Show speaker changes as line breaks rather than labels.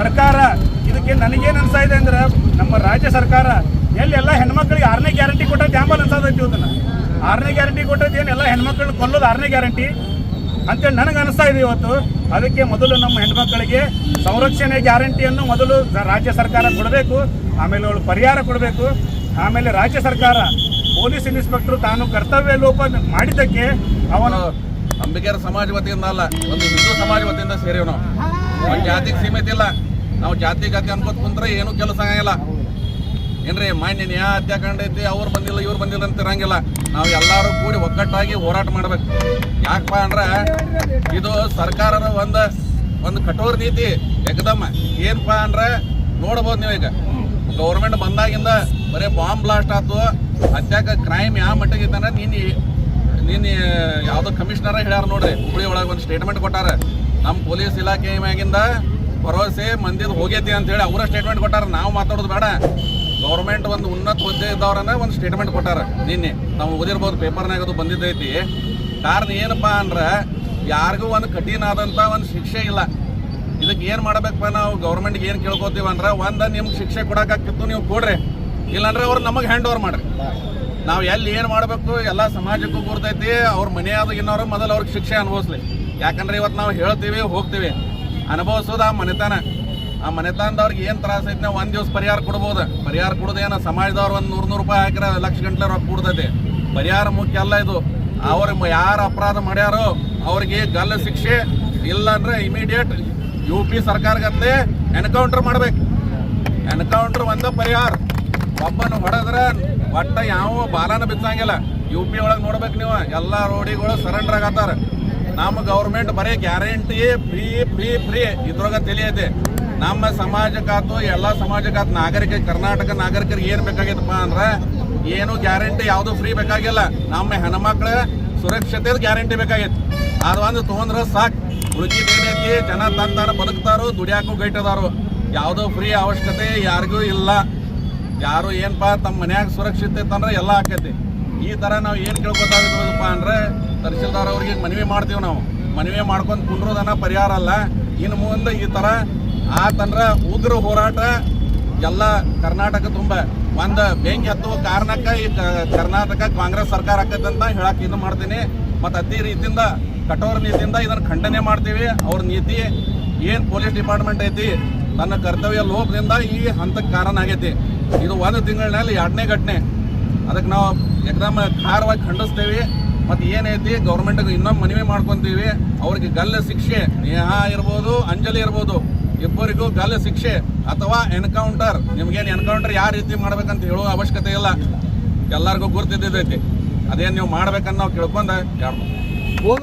ಸರ್ಕಾರ, ಇದಕ್ಕೆ ನನಗೇನು ಅನ್ಸ್ತಾ ಇದೆ ಅಂದ್ರೆ ನಮ್ಮ ರಾಜ್ಯ ಸರ್ಕಾರ ಎಲ್ಲಿ ಎಲ್ಲ ಹೆಣ್ಮಕ್ಳಿಗೆ ಆರನೇ ಗ್ಯಾರಂಟಿ ಕೊಟ್ಟದ್ದು ಯಾಂಬಲ್ ಅನ್ಸೋದೈತಿ ಇವತ್ತನ್ನ. ಆರನೇ ಗ್ಯಾರಂಟಿ ಕೊಟ್ಟದ್ದು ಏನು ಎಲ್ಲ ಹೆಣ್ಮಕ್ಳು ಕೊಲ್ಲೋದು ಆರನೇ ಗ್ಯಾರಂಟಿ ಅಂತೇಳಿ ನನಗೆ ಅನಿಸ್ತಾ ಇದೆ ಇವತ್ತು. ಅದಕ್ಕೆ ಮೊದಲು ನಮ್ಮ ಹೆಣ್ಮಕ್ಳಿಗೆ ಸಂರಕ್ಷಣೆ ಗ್ಯಾರಂಟಿಯನ್ನು ಮೊದಲು ರಾಜ್ಯ ಸರ್ಕಾರ ಕೊಡಬೇಕು, ಆಮೇಲೆ ಅವಳು ಪರಿಹಾರ ಕೊಡಬೇಕು. ಆಮೇಲೆ ರಾಜ್ಯ ಸರ್ಕಾರ ಪೊಲೀಸ್ ಇನ್ಸ್ಪೆಕ್ಟರ್ ತಾನು ಕರ್ತವ್ಯ ಲೋಪ ಮಾಡಿದ್ದಕ್ಕೆ ಅವನು
ಅಂಬಿಕೆಯರ ಸಮಾಜ ವತಿಯಿಂದ ಅಲ್ಲ ಒಂದು ಹಿಂದೂ ಸಮಾಜ ವತಿಯಿಂದ ಸೇರಿವ್ ನಾವು. ಜಾತಿಗೆ ಸೀಮಿತ ಇಲ್ಲ. ನಾವು ಜಾತಿ ಜಾತಿ ಅನ್ಕೋತ ಕುಂತ್ರೆ ಏನು ಕೆಲಸ ಆಗಲ್ಲ ಏನ್ರಿ, ಮಾನ್ಯ ನ್ಯಾಯ ಹತ್ಯಾಕಾಂಡ ಅವ್ರು ಬಂದಿಲ್ಲ, ಇವ್ರು ಬಂದಿಲ್ಲ ಅಂತ ಇರಂಗಿಲ್ಲ ನಾವು ಎಲ್ಲರೂ ಕೂಡಿ ಒಗ್ಗಟ್ಟಾಗಿ ಹೋರಾಟ ಮಾಡ್ಬೇಕು. ಯಾಕಪ್ಪ ಅಂದ್ರೆ ಇದು ಸರ್ಕಾರದ ಒಂದು ಒಂದು ಕಠೋರ ನೀತಿ ಎಕ್ದಮ್ಮ ಏನಪ್ಪ ಅಂದ್ರೆ ನೋಡ್ಬೋದು ನೀವು ಈಗ ಗೌರ್ಮೆಂಟ್ ಬಂದಾಗಿಂದ ಬರೀ ಬಾಂಬ್ ಬ್ಲಾಸ್ಟ್ ಆಯ್ತು ಹತ್ಯಾಕ ಕ್ರೈಮ್ ಯಾವ ಮಟ್ಟಿಗೆ ಅಂದ್ರೆ ನೀನು ನಿನ್ನೆ ಯಾವುದೋ ಕಮಿಷನರ ಹೇಳ್ಯಾರ ನೋಡ್ರಿ, ಹುಬ್ಳಿ ಒಳಗೆ ಒಂದು ಸ್ಟೇಟ್ಮೆಂಟ್ ಕೊಟ್ಟಾರ. ನಮ್ಮ ಪೊಲೀಸ್ ಇಲಾಖೆ ಮ್ಯಾಗಿಂದ ಭರವಸೆ, ಮಂದಿದ್ ಹೋಗೈತಿ ಅಂತ ಹೇಳಿ ಅವರ ಸ್ಟೇಟ್ಮೆಂಟ್ ಕೊಟ್ಟಾರ. ನಾವು ಮಾತಾಡೋದು ಬೇಡ. ಗೌರ್ಮೆಂಟ್ ಒಂದು ಉನ್ನತ ಹುದ್ದೆ ಇದ್ದವ್ರನ್ನ ಒಂದು ಸ್ಟೇಟ್ಮೆಂಟ್ ಕೊಟ್ಟಾರ ನಿನ್ನೆ. ನಾವು ಓದಿರ್ಬೋದು ಪೇಪರ್ನಾಗ ಅದು ಬಂದಿದ್ದೈತಿ. ಕಾರಣ ಏನಪ್ಪಾ ಅಂದ್ರೆ, ಯಾರಿಗೂ ಒಂದು ಕಠಿಣ ಆದಂಥ ಒಂದು ಶಿಕ್ಷೆ ಇಲ್ಲ. ಇದಕ್ಕೆ ಏನು ಮಾಡ್ಬೇಕಪ್ಪ ನಾವು? ಗೌರ್ಮೆಂಟ್ಗೆ ಏನು ಕೇಳ್ಕೊತೀವಿ ಅಂದ್ರೆ, ಒಂದು ನಿಮ್ಗೆ ಶಿಕ್ಷೆ ಕೊಡೋಕ್ಕಾಗ್ತಿತ್ತು ನೀವು ಕೊಡ್ರಿ. ಇಲ್ಲಾಂದ್ರೆ ಅವ್ರು ನಮಗೆ ಹ್ಯಾಂಡ್ ಓವರ್ ಮಾಡ್ರಿ. ನಾವು ಎಲ್ಲಿ ಏನು ಮಾಡಬೇಕು, ಎಲ್ಲ ಸಮಾಜಕ್ಕೂ ಗುರ್ತೈತಿ. ಅವ್ರ ಮನೆಯಾದ ಇನ್ನೋರು ಮೊದಲು ಅವ್ರಿಗೆ ಶಿಕ್ಷೆ ಅನುಭವಿಸ್ಲಿ ಯಾಕಂದ್ರೆ ಇವತ್ತು ನಾವು ಹೇಳ್ತೀವಿ, ಹೋಗ್ತೀವಿ. ಅನುಭವಿಸೋದು ಆ ಮನೆತನ. ಆ ಮನೆತನದವ್ರಿಗೆ ಏನು ತ್ರಾಸ ಐತೆ ನಾವು ಒಂದು ದಿವಸ ಪರಿಹಾರ ಕೊಡ್ಬೋದು. ಪರಿಹಾರ ಕೊಡೋದೇನು ಸಮಾಜದವ್ರು ಒಂದು ನೂರು ನೂರು ರೂಪಾಯಿ ಹಾಕಿರ ಲಕ್ಷ ಗಂಟಲೆ ರೊಕ್ಕ ಕೊಡ್ತೈತಿ. ಪರಿಹಾರ ಮುಖ್ಯ ಅಲ್ಲ ಇದು. ಅವ್ರ ಯಾರು ಅಪರಾಧ ಮಾಡ್ಯಾರೋ ಅವ್ರಿಗೆ ಗಲ್ಲ ಶಿಕ್ಷೆ ಇಲ್ಲ ಅಂದ್ರೆ ಇಮಿಡಿಯೇಟ್ ಯು ಪಿ ಸರ್ಕಾರಗತ್ತೆ ಎನ್ಕೌಂಟರ್ ಮಾಡ್ಬೇಕು. ಎನ್ಕೌಂಟರ್ ಒಂದು ಪರಿಹಾರ. ಒಬ್ಬನ ಹೊಡೆದ್ರೆ ಒಟ್ಟ ಯಾವ ಬಾಲನ ಬಿತ್ತಂಗಿಲ್ಲ ಯು ಪಿ ಒಳಗೆ ನೋಡ್ಬೇಕು ನೀವು. ಎಲ್ಲ ರೋಡಿಗಳು ಸರೆಂಡರ್ ಆಗತ್ತಾರ. ನಮ್ಮ ಗೌರ್ಮೆಂಟ್ ಬರೀ ಗ್ಯಾರಂಟಿ ಫ್ರೀ ಫ್ರೀ ಫ್ರೀ. ಇದ್ರೊಳಗ ತಿಳಿಯತೆ. ನಮ್ಮ ಸಮಾಜಕ್ಕಾತು, ಎಲ್ಲ ಸಮಾಜಕ್ಕಾತು ನಾಗರಿಕ, ಕರ್ನಾಟಕ ನಾಗರಿಕರಿಗೆ ಏನು ಬೇಕಾಗಿತ್ತಪ್ಪ ಅಂದ್ರೆ ಏನು ಗ್ಯಾರಂಟಿ, ಯಾವುದು ಫ್ರೀ ಬೇಕಾಗಿಲ್ಲ. ನಮ್ಮ ಹೆಣ್ಮಕ್ಳ ಸುರಕ್ಷತೆ ಗ್ಯಾರಂಟಿ ಬೇಕಾಗಿತ್ತು. ಅದು ಒಂದು ತೊಗೊಂಡ್ರೆ ಸಾಕು. ರುಚಿ ಏನೈತಿ ಜನ ತಂತಾರ, ಬದುಕ್ತಾರೋ, ದುಡಿಯಾಕು ಗೈಟದಾರು. ಯಾವುದೋ ಫ್ರೀ ಅವಶ್ಯಕತೆ ಯಾರಿಗೂ ಇಲ್ಲ. ಯಾರು ಏನಪ್ಪ ತಮ್ಮ ಮನ್ಯಾಗ ಸುರಕ್ಷಿತ ಇತ್ತಂದ್ರೆ ಎಲ್ಲ ಆಕೈತಿ. ಈ ಥರ ನಾವು ಏನು ಕೇಳ್ಕೊತಾಗಪ್ಪ ಅಂದ್ರೆ ತಹಸೀಲ್ದಾರ್ ಅವ್ರಿಗೆ ಮನವಿ ಮಾಡ್ತೀವಿ ನಾವು. ಮನವಿ ಮಾಡ್ಕೊಂಡು ಕುಂಡ್ರೋದನ್ನ ಪರಿಹಾರ ಅಲ್ಲ. ಇನ್ನು ಮುಂದೆ ಈ ಥರ ಆತಂದ್ರೆ ಉಗ್ರ ಹೋರಾಟ ಎಲ್ಲ ಕರ್ನಾಟಕ ತುಂಬ. ಒಂದು ಬೆಂಕಿ ಹತ್ತುವ ಕಾರಣಕ್ಕೆ ಈ ಕರ್ನಾಟಕ ಕಾಂಗ್ರೆಸ್ ಸರ್ಕಾರ ಅಂತ ಹೇಳಕ್ ಇದು ಮಾಡ್ತೀನಿ. ಮತ್ತು ಅದೇ ರೀತಿಯಿಂದ ಕಠೋರ ನೀತಿಯಿಂದ ಇದನ್ನು ಖಂಡನೆ ಮಾಡ್ತೀವಿ. ಅವ್ರ ನೀತಿ ಏನು ಪೊಲೀಸ್ ಡಿಪಾರ್ಟ್ಮೆಂಟ್ ಐತಿ, ತನ್ನ ಕರ್ತವ್ಯ ಲೋಪದಿಂದ ಈ ಹಂತಕ್ಕೆ ಕಾರಣ ಆಗೈತಿ. ಇದು ಒಂದು ತಿಂಗಳಿನಲ್ಲಿ ಎರಡನೇ ಘಟನೆ. ಅದಕ್ಕೆ ನಾವು ಎಕ್ದಮ್ ಖಾರವಾಗಿ ಖಂಡಿಸ್ತೇವೆ. ಮತ್ತು ಏನೈತಿ ಗೌರ್ಮೆಂಟ್ ಇನ್ನೊಮ್ಮೆ ಮನವಿ ಮಾಡ್ಕೊಂತೀವಿ. ಅವ್ರಿಗೆ ಗಲ್ಲ ಶಿಕ್ಷೆ, ನೇಹಾ ಇರ್ಬೋದು, ಅಂಜಲಿ ಇರ್ಬೋದು, ಇಬ್ಬರಿಗೂ ಗಲ್ಲ ಶಿಕ್ಷೆ ಅಥವಾ ಎನ್ಕೌಂಟರ್ ನಿಮ್ಗೇನು ಎನ್ಕೌಂಟರ್ ಯಾವ ರೀತಿ ಮಾಡ್ಬೇಕಂತ ಹೇಳೋ ಅವಶ್ಯಕತೆ ಇಲ್ಲ. ಎಲ್ಲರಿಗೂ ಗುರ್ತಿದ್ದೈತಿ ಅದೇನು ನೀವು ಮಾಡ್ಬೇಕನ್ನ ನಾವು ಕೇಳ್ಕೊಂಡ ಯಾರು